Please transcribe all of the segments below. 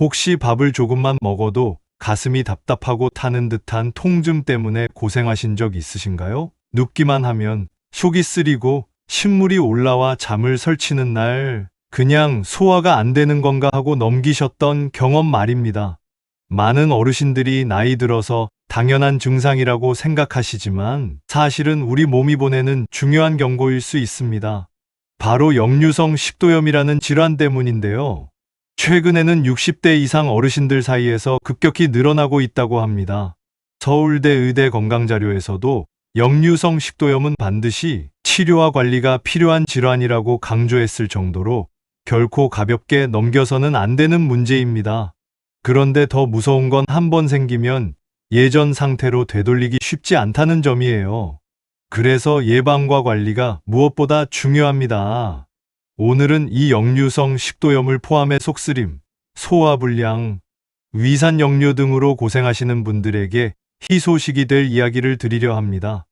혹시 밥을 조금만 먹어도 가슴이 답답하고 타는 듯한 통증 때문에 고생하신 적 있으신가요? 눕기만 하면 속이 쓰리고 신물이 올라와 잠을 설치는 날 그냥 소화가 안 되는 건가 하고 넘기셨던 경험 말입니다. 많은 어르신들이 나이 들어서 당연한 증상이라고 생각하시지만 사실은 우리 몸이 보내는 중요한 경고일 수 있습니다. 바로 역류성 식도염이라는 질환 때문인데요. 최근에는 60대 이상 어르신들 사이에서 급격히 늘어나고 있다고 합니다. 서울대 의대 건강자료에서도 역류성 식도염은 반드시 치료와 관리가 필요한 질환이라고 강조했을 정도로 결코 가볍게 넘겨서는 안 되는 문제입니다. 그런데 더 무서운 건 한 번 생기면 예전 상태로 되돌리기 쉽지 않다는 점이에요. 그래서 예방과 관리가 무엇보다 중요합니다. 오늘은 이 역류성 식도염을 포함해 속쓰림, 소화불량, 위산 역류 등으로 고생하시는 분들에게 희소식이 될 이야기를 드리려 합니다.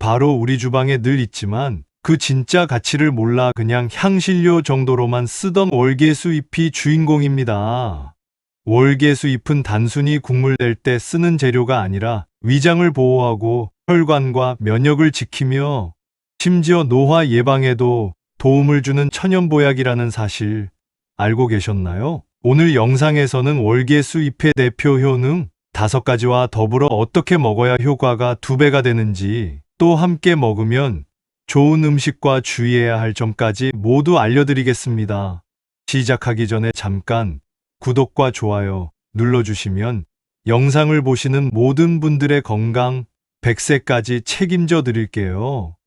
바로 우리 주방에 늘 있지만 그 진짜 가치를 몰라 그냥 향신료 정도로만 쓰던 월계수 잎이 주인공입니다. 월계수 잎은 단순히 국물 낼 때 쓰는 재료가 아니라 위장을 보호하고 혈관과 면역을 지키며 심지어 노화 예방에도 도움을 주는 천연보약이라는 사실 알고 계셨나요? 오늘 영상에서는 월계수 잎의 대표 효능 다섯 가지와 더불어 어떻게 먹어야 효과가 두 배가 되는지 또 함께 먹으면 좋은 음식과 주의해야 할 점까지 모두 알려드리겠습니다. 시작하기 전에 잠깐 구독과 좋아요 눌러주시면 영상을 보시는 모든 분들의 건강 100세까지 책임져 드릴게요.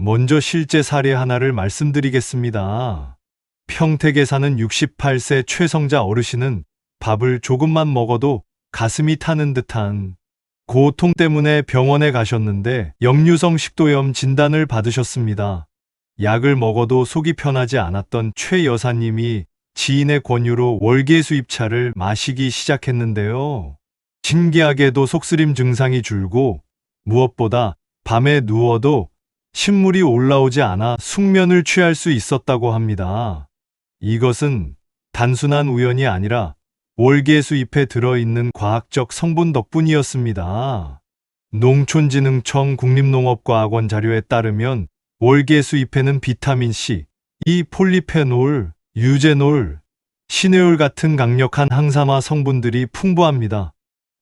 먼저 실제 사례 하나를 말씀드리겠습니다. 평택에 사는 68세 최성자 어르신은 밥을 조금만 먹어도 가슴이 타는 듯한 고통 때문에 병원에 가셨는데 역류성 식도염 진단을 받으셨습니다. 약을 먹어도 속이 편하지 않았던 최 여사님이 지인의 권유로 월계 수입차를 마시기 시작했는데요. 신기하게도 속쓰림 증상이 줄고 무엇보다 밤에 누워도 신물이 올라오지 않아 숙면을 취할 수 있었다고 합니다. 이것은 단순한 우연이 아니라 월계수 잎에 들어있는 과학적 성분 덕분이었습니다. 농촌진흥청 국립농업과학원 자료에 따르면 월계수 잎에는 비타민 C, 이 폴리페놀, 유제놀, 시네올 같은 강력한 항산화 성분들이 풍부합니다.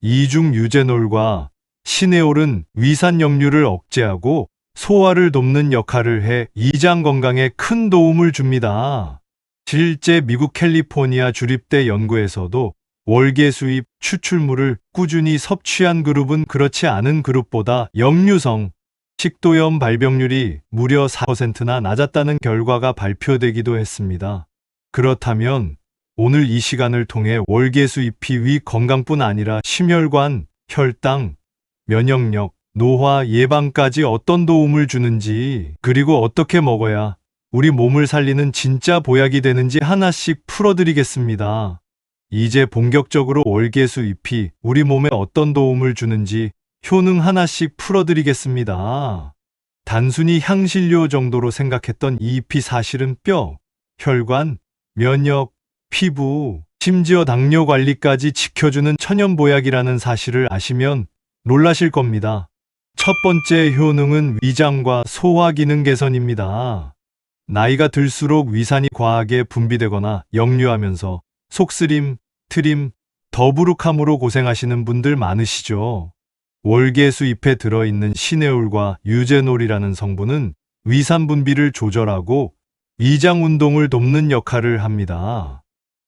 이중 유제놀과 시네올은 위산 역류를 억제하고 소화를 돕는 역할을 해 이장 건강에 큰 도움을 줍니다. 실제 미국 캘리포니아 주립대 연구에서도 월계 수입 추출물을 꾸준히 섭취한 그룹은 그렇지 않은 그룹보다 역류성 식도염 발병률이 무려 4%나 낮았다는 결과가 발표되기도 했습니다. 그렇다면 오늘 이 시간을 통해 월계 수입이 위 건강뿐 아니라 심혈관, 혈당, 면역력, 노화 예방까지 어떤 도움을 주는지, 그리고 어떻게 먹어야 우리 몸을 살리는 진짜 보약이 되는지 하나씩 풀어드리겠습니다. 이제 본격적으로 월계수 잎이 우리 몸에 어떤 도움을 주는지 효능 하나씩 풀어드리겠습니다. 단순히 향신료 정도로 생각했던 이 잎이 사실은 뼈, 혈관, 면역, 피부, 심지어 당뇨 관리까지 지켜주는 천연보약이라는 사실을 아시면 놀라실 겁니다. 첫 번째 효능은 위장과 소화 기능 개선입니다. 나이가 들수록 위산이 과하게 분비되거나 역류하면서 속쓰림, 트림, 더부룩함으로 고생하시는 분들 많으시죠. 월계수 잎에 들어있는 시네올과 유제놀이라는 성분은 위산 분비를 조절하고 위장 운동을 돕는 역할을 합니다.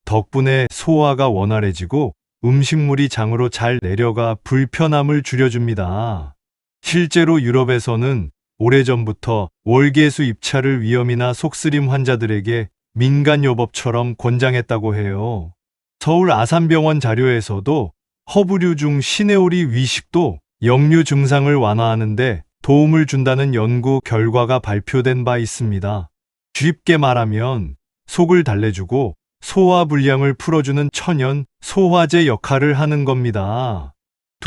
덕분에 소화가 원활해지고 음식물이 장으로 잘 내려가 불편함을 줄여줍니다. 실제로 유럽에서는 오래전부터 월계수 입찰을 위염이나 속쓰림 환자들에게 민간요법처럼 권장했다고 해요. 서울 아산병원 자료에서도 허브류 중 시네올이 위식도 역류 증상을 완화하는데 도움을 준다는 연구 결과가 발표된 바 있습니다. 쉽게 말하면 속을 달래주고 소화 불량을 풀어주는 천연 소화제 역할을 하는 겁니다.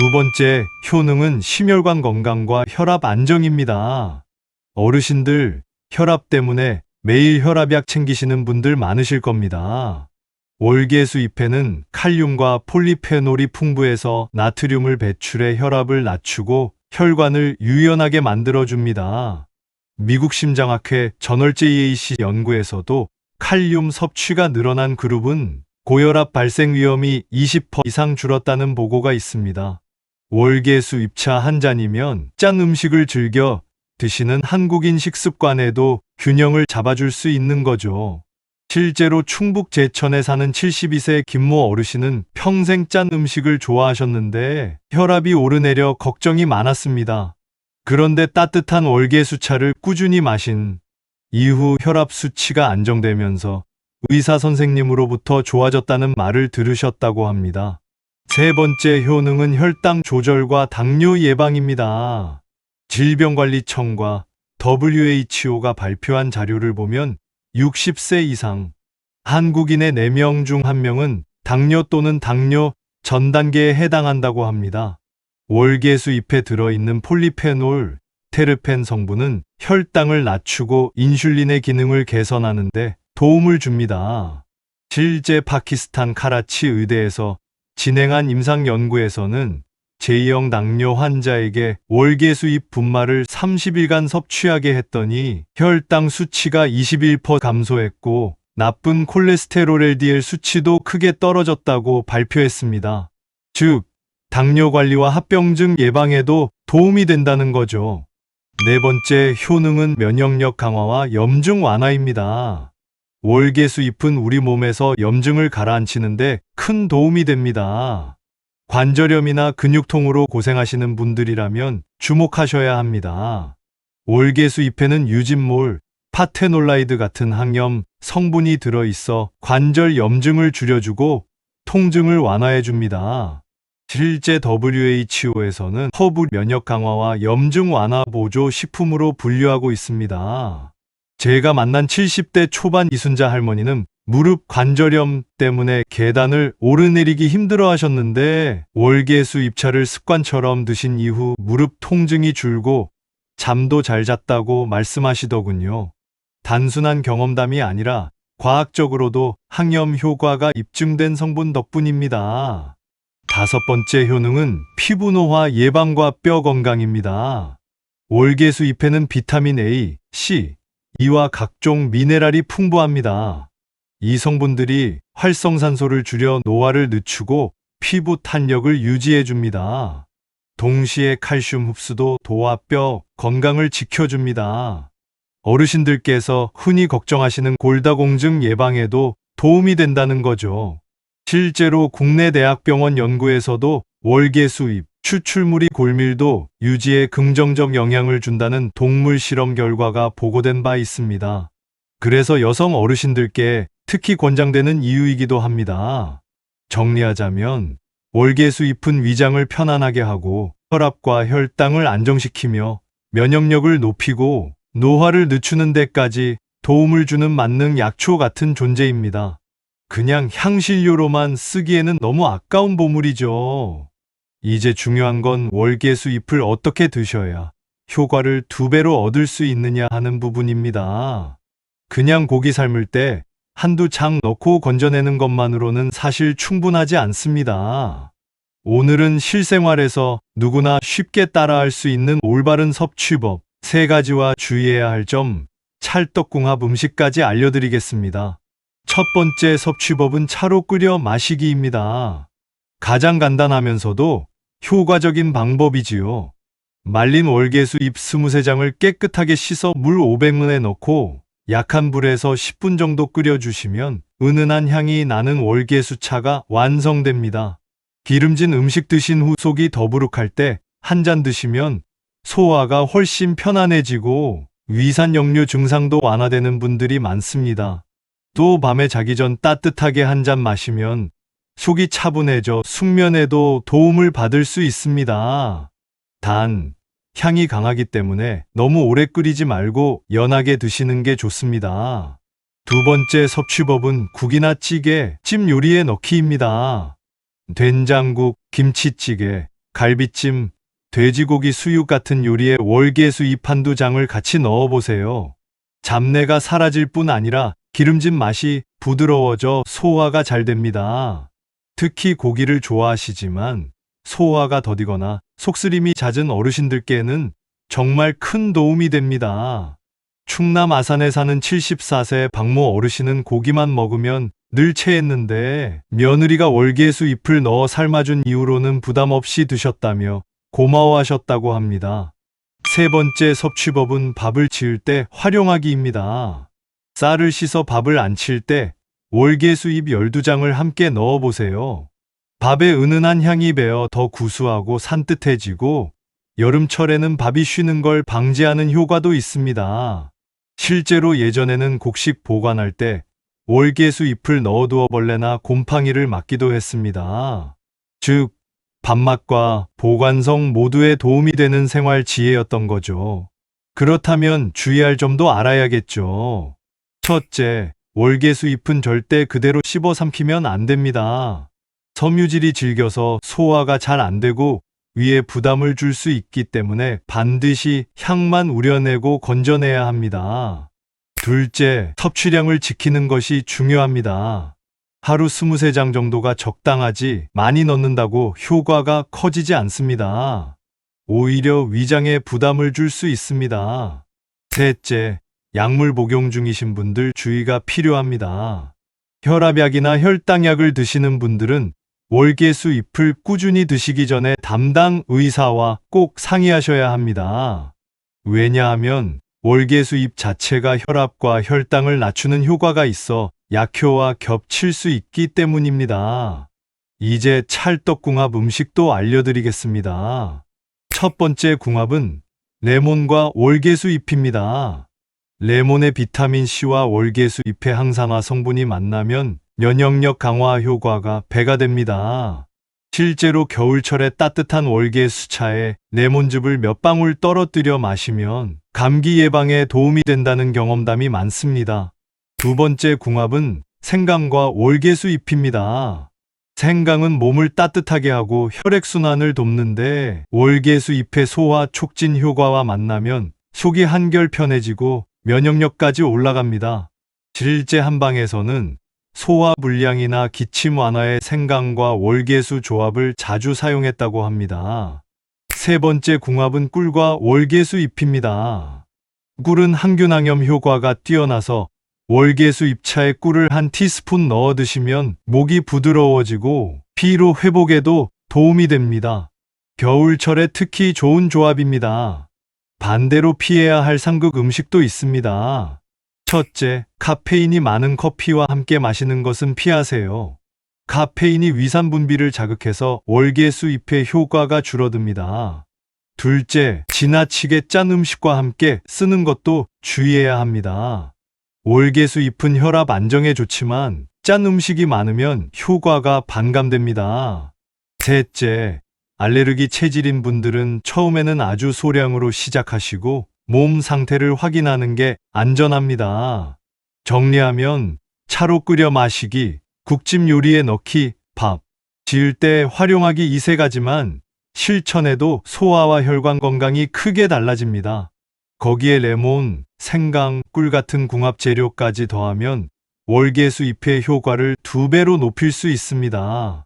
두 번째 효능은 심혈관 건강과 혈압 안정입니다. 어르신들 혈압 때문에 매일 혈압약 챙기시는 분들 많으실 겁니다. 월계수 잎에는 칼륨과 폴리페놀이 풍부해서 나트륨을 배출해 혈압을 낮추고 혈관을 유연하게 만들어줍니다. 미국 심장학회 전월제 EAC 연구에서도 칼륨 섭취가 늘어난 그룹은 고혈압 발생 위험이 20% 이상 줄었다는 보고가 있습니다. 월계수 잎차 한 잔이면 짠 음식을 즐겨 드시는 한국인 식습관에도 균형을 잡아줄 수 있는 거죠. 실제로 충북 제천에 사는 72세 김모 어르신은 평생 짠 음식을 좋아하셨는데 혈압이 오르내려 걱정이 많았습니다. 그런데 따뜻한 월계수차를 꾸준히 마신 이후 혈압 수치가 안정되면서 의사 선생님으로부터 좋아졌다는 말을 들으셨다고 합니다. 세 번째 효능은 혈당 조절과 당뇨 예방입니다. 질병관리청과 WHO가 발표한 자료를 보면 60세 이상 한국인의 4명 중 1명은 당뇨 또는 당뇨 전 단계에 해당한다고 합니다. 월계수 잎에 들어있는 폴리페놀, 테르펜 성분은 혈당을 낮추고 인슐린의 기능을 개선하는데 도움을 줍니다. 실제 파키스탄 카라치 의대에서 진행한 임상 연구에서는 제2형 당뇨 환자에게 월계수잎 분말을 30일간 섭취하게 했더니 혈당 수치가 21% 감소했고 나쁜 콜레스테롤 LDL 수치도 크게 떨어졌다고 발표했습니다. 즉, 당뇨 관리와 합병증 예방에도 도움이 된다는 거죠. 네 번째 효능은 면역력 강화와 염증 완화입니다. 월계수 잎은 우리 몸에서 염증을 가라앉히는데 큰 도움이 됩니다. 관절염이나 근육통으로 고생하시는 분들이라면 주목하셔야 합니다. 월계수 잎에는 유진몰, 파테놀라이드 같은 항염 성분이 들어있어 관절 염증을 줄여주고 통증을 완화해줍니다. 실제 WHO에서는 허브 면역 강화와 염증 완화 보조 식품으로 분류하고 있습니다. 제가 만난 70대 초반 이순자 할머니는 무릎 관절염 때문에 계단을 오르내리기 힘들어 하셨는데 월계수 잎차를 습관처럼 드신 이후 무릎 통증이 줄고 잠도 잘 잤다고 말씀하시더군요. 단순한 경험담이 아니라 과학적으로도 항염 효과가 입증된 성분 덕분입니다. 다섯 번째 효능은 피부 노화 예방과 뼈 건강입니다. 월계수 잎에는 비타민 A, C, E와 각종 미네랄이 풍부합니다. 이 성분들이 활성산소를 줄여 노화를 늦추고 피부 탄력을 유지해 줍니다. 동시에 칼슘 흡수도 도와 뼈 건강을 지켜줍니다. 어르신들께서 흔히 걱정하시는 골다공증 예방에도 도움이 된다는 거죠. 실제로 국내 대학병원 연구에서도 월계수잎, 추출물이 골밀도 유지에 긍정적 영향을 준다는 동물 실험 결과가 보고된 바 있습니다. 그래서 여성 어르신들께 특히 권장되는 이유이기도 합니다. 정리하자면 월계수 잎은 위장을 편안하게 하고 혈압과 혈당을 안정시키며 면역력을 높이고 노화를 늦추는 데까지 도움을 주는 만능 약초 같은 존재입니다. 그냥 향신료로만 쓰기에는 너무 아까운 보물이죠. 이제 중요한 건 월계수 잎을 어떻게 드셔야 효과를 두 배로 얻을 수 있느냐 하는 부분입니다. 그냥 고기 삶을 때 한두 창 넣고 건져내는 것만으로는 사실 충분하지 않습니다. 오늘은 실생활에서 누구나 쉽게 따라할 수 있는 올바른 섭취법 세 가지와 주의해야 할 점 찰떡궁합 음식까지 알려드리겠습니다. 첫 번째 섭취법은 차로 끓여 마시기입니다. 가장 간단하면서도 효과적인 방법이지요. 말린 월계수 잎 23장을 깨끗하게 씻어 물 500ml에 넣고 약한 불에서 10분 정도 끓여주시면 은은한 향이 나는 월계수 차가 완성됩니다. 기름진 음식 드신 후 속이 더부룩할 때 한 잔 드시면 소화가 훨씬 편안해지고 위산 역류 증상도 완화되는 분들이 많습니다. 또 밤에 자기 전 따뜻하게 한 잔 마시면 속이 차분해져 숙면에도 도움을 받을 수 있습니다. 단, 향이 강하기 때문에 너무 오래 끓이지 말고 연하게 드시는 게 좋습니다. 두 번째 섭취법은 국이나 찌개, 찜 요리에 넣기입니다. 된장국, 김치찌개, 갈비찜, 돼지고기 수육 같은 요리에 월계수 잎 한두 장을 같이 넣어보세요. 잡내가 사라질 뿐 아니라 기름진 맛이 부드러워져 소화가 잘 됩니다. 특히 고기를 좋아하시지만 소화가 더디거나 속쓰림이 잦은 어르신들께는 정말 큰 도움이 됩니다. 충남 아산에 사는 74세 박모 어르신은 고기만 먹으면 늘 체했는데 며느리가 월계수 잎을 넣어 삶아준 이후로는 부담 없이 드셨다며 고마워하셨다고 합니다. 세 번째 섭취법은 밥을 지을 때 활용하기입니다. 쌀을 씻어 밥을 안 칠 때 월계수잎 12장을 함께 넣어 보세요. 밥에 은은한 향이 배어 더 구수하고 산뜻해지고 여름철에는 밥이 쉬는 걸 방지하는 효과도 있습니다. 실제로 예전에는 곡식 보관할 때 월계수 잎을 넣어두어 벌레나 곰팡이를 막기도 했습니다. 즉, 밥맛과 보관성 모두에 도움이 되는 생활 지혜였던 거죠. 그렇다면 주의할 점도 알아야겠죠. 첫째, 월계 수 잎은 절대 그대로 씹어 삼키면 안 됩니다. 섬유질이 질겨서 소화가 잘 안 되고 위에 부담을 줄 수 있기 때문에 반드시 향만 우려내고 건져내야 합니다. 둘째, 섭취량을 지키는 것이 중요합니다. 하루 23장 정도가 적당하지 많이 넣는다고 효과가 커지지 않습니다. 오히려 위장에 부담을 줄 수 있습니다. 셋째, 약물 복용 중이신 분들 주의가 필요합니다. 혈압약이나 혈당약을 드시는 분들은 월계수 잎을 꾸준히 드시기 전에 담당 의사와 꼭 상의하셔야 합니다. 왜냐하면 월계수 잎 자체가 혈압과 혈당을 낮추는 효과가 있어 약효와 겹칠 수 있기 때문입니다. 이제 찰떡궁합 음식도 알려드리겠습니다. 첫 번째 궁합은 레몬과 월계수 잎입니다. 레몬의 비타민C와 월계수 잎의 항산화 성분이 만나면 면역력 강화 효과가 배가 됩니다. 실제로 겨울철에 따뜻한 월계수차에 레몬즙을 몇 방울 떨어뜨려 마시면 감기 예방에 도움이 된다는 경험담이 많습니다. 두 번째 궁합은 생강과 월계수 잎입니다. 생강은 몸을 따뜻하게 하고 혈액순환을 돕는데 월계수 잎의 소화 촉진 효과와 만나면 속이 한결 편해지고 면역력까지 올라갑니다. 실제 한방에서는 소화 불량이나 기침 완화에 생강과 월계수 조합을 자주 사용했다고 합니다. 세 번째 궁합은 꿀과 월계수 잎입니다. 꿀은 항균항염 효과가 뛰어나서 월계수 잎차에 꿀을 한 티스푼 넣어 드시면 목이 부드러워지고 피로 회복에도 도움이 됩니다. 겨울철에 특히 좋은 조합입니다. 반대로 피해야 할 상극 음식도 있습니다. 첫째, 카페인이 많은 커피와 함께 마시는 것은 피하세요. 카페인이 위산 분비를 자극해서 월계수 잎의 효과가 줄어듭니다. 둘째, 지나치게 짠 음식과 함께 쓰는 것도 주의해야 합니다. 월계수 잎은 혈압 안정에 좋지만 짠 음식이 많으면 효과가 반감됩니다. 셋째, 알레르기 체질인 분들은 처음에는 아주 소량으로 시작하시고 몸 상태를 확인하는 게 안전합니다. 정리하면 차로 끓여 마시기, 국집 요리에 넣기, 밥, 지을 때 활용하기 이 세 가지만 실천해도 소화와 혈관 건강이 크게 달라집니다. 거기에 레몬, 생강, 꿀 같은 궁합 재료까지 더하면 월계수 잎의 효과를 두 배로 높일 수 있습니다.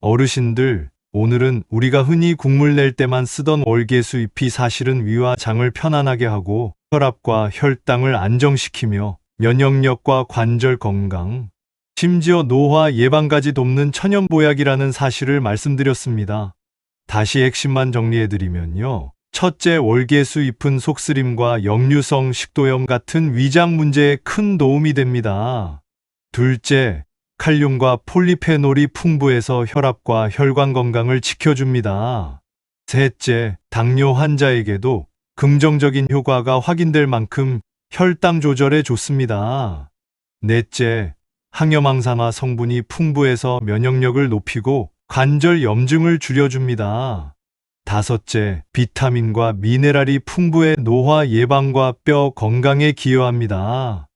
어르신들, 오늘은 우리가 흔히 국물 낼 때만 쓰던 월계수 잎이 사실은 위와 장을 편안하게 하고 혈압과 혈당을 안정시키며 면역력과 관절 건강, 심지어 노화 예방까지 돕는 천연보약이라는 사실을 말씀드렸습니다. 다시 핵심만 정리해드리면요. 첫째, 월계수 잎은 속쓰림과 역류성 식도염 같은 위장 문제에 큰 도움이 됩니다. 둘째, 칼륨과 폴리페놀이 풍부해서 혈압과 혈관 건강을 지켜줍니다. 셋째, 당뇨 환자에게도 긍정적인 효과가 확인될 만큼 혈당 조절에 좋습니다. 넷째, 항염항산화 성분이 풍부해서 면역력을 높이고 관절 염증을 줄여줍니다. 다섯째, 비타민과 미네랄이 풍부해 노화 예방과 뼈 건강에 기여합니다.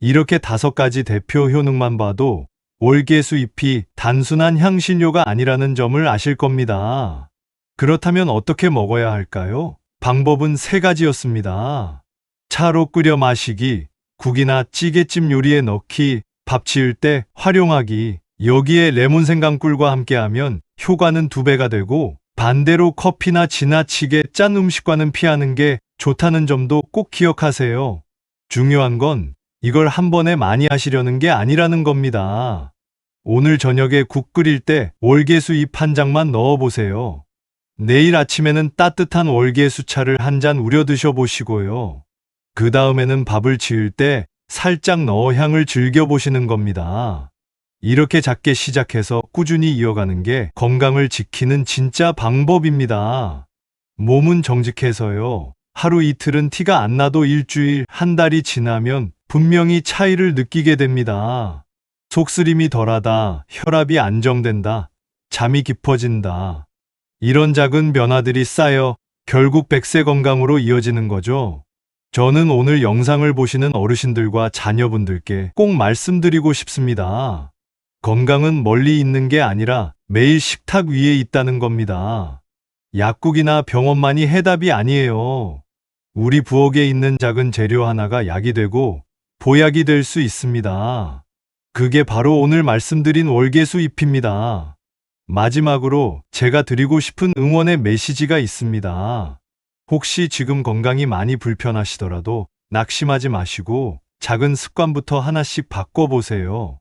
이렇게 다섯 가지 대표 효능만 봐도 월계수 잎이 단순한 향신료가 아니라는 점을 아실 겁니다. 그렇다면 어떻게 먹어야 할까요? 방법은 세 가지였습니다. 차로 끓여 마시기, 국이나 찌개찜 요리에 넣기, 밥 지을 때 활용하기, 여기에 레몬 생강꿀과 함께하면 효과는 두 배가 되고 반대로 커피나 지나치게 짠 음식과는 피하는 게 좋다는 점도 꼭 기억하세요. 중요한 건 이걸 한 번에 많이 하시려는 게 아니라는 겁니다. 오늘 저녁에 국 끓일 때 월계수 잎 한 장만 넣어 보세요. 내일 아침에는 따뜻한 월계수 차를 한 잔 우려 드셔 보시고요. 그 다음에는 밥을 지을 때 살짝 넣어 향을 즐겨 보시는 겁니다. 이렇게 작게 시작해서 꾸준히 이어가는 게 건강을 지키는 진짜 방법입니다. 몸은 정직해서요. 하루 이틀은 티가 안 나도 일주일, 한 달이 지나면 분명히 차이를 느끼게 됩니다. 속쓰림이 덜하다, 혈압이 안정된다, 잠이 깊어진다. 이런 작은 변화들이 쌓여 결국 백세 건강으로 이어지는 거죠. 저는 오늘 영상을 보시는 어르신들과 자녀분들께 꼭 말씀드리고 싶습니다. 건강은 멀리 있는 게 아니라 매일 식탁 위에 있다는 겁니다. 약국이나 병원만이 해답이 아니에요. 우리 부엌에 있는 작은 재료 하나가 약이 되고 보약이 될 수 있습니다. 그게 바로 오늘 말씀드린 월계수 잎입니다. 마지막으로 제가 드리고 싶은 응원의 메시지가 있습니다. 혹시 지금 건강이 많이 불편하시더라도 낙심하지 마시고 작은 습관부터 하나씩 바꿔보세요.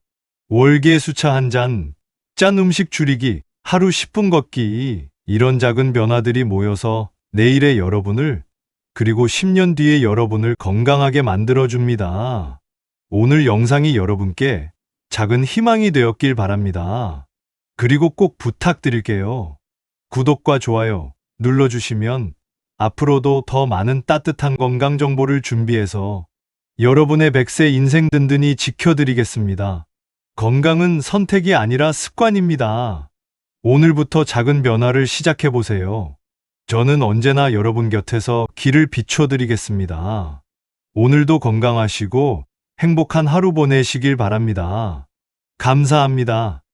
월계 수차 한 잔, 짠 음식 줄이기, 하루 10분 걷기, 이런 작은 변화들이 모여서 내일의 여러분을, 그리고 10년 뒤의 여러분을 건강하게 만들어줍니다. 오늘 영상이 여러분께 작은 희망이 되었길 바랍니다. 그리고 꼭 부탁드릴게요. 구독과 좋아요 눌러주시면 앞으로도 더 많은 따뜻한 건강 정보를 준비해서 여러분의 백세 인생 든든히 지켜드리겠습니다. 건강은 선택이 아니라 습관입니다. 오늘부터 작은 변화를 시작해보세요. 저는 언제나 여러분 곁에서 길을 비춰드리겠습니다. 오늘도 건강하시고 행복한 하루 보내시길 바랍니다. 감사합니다.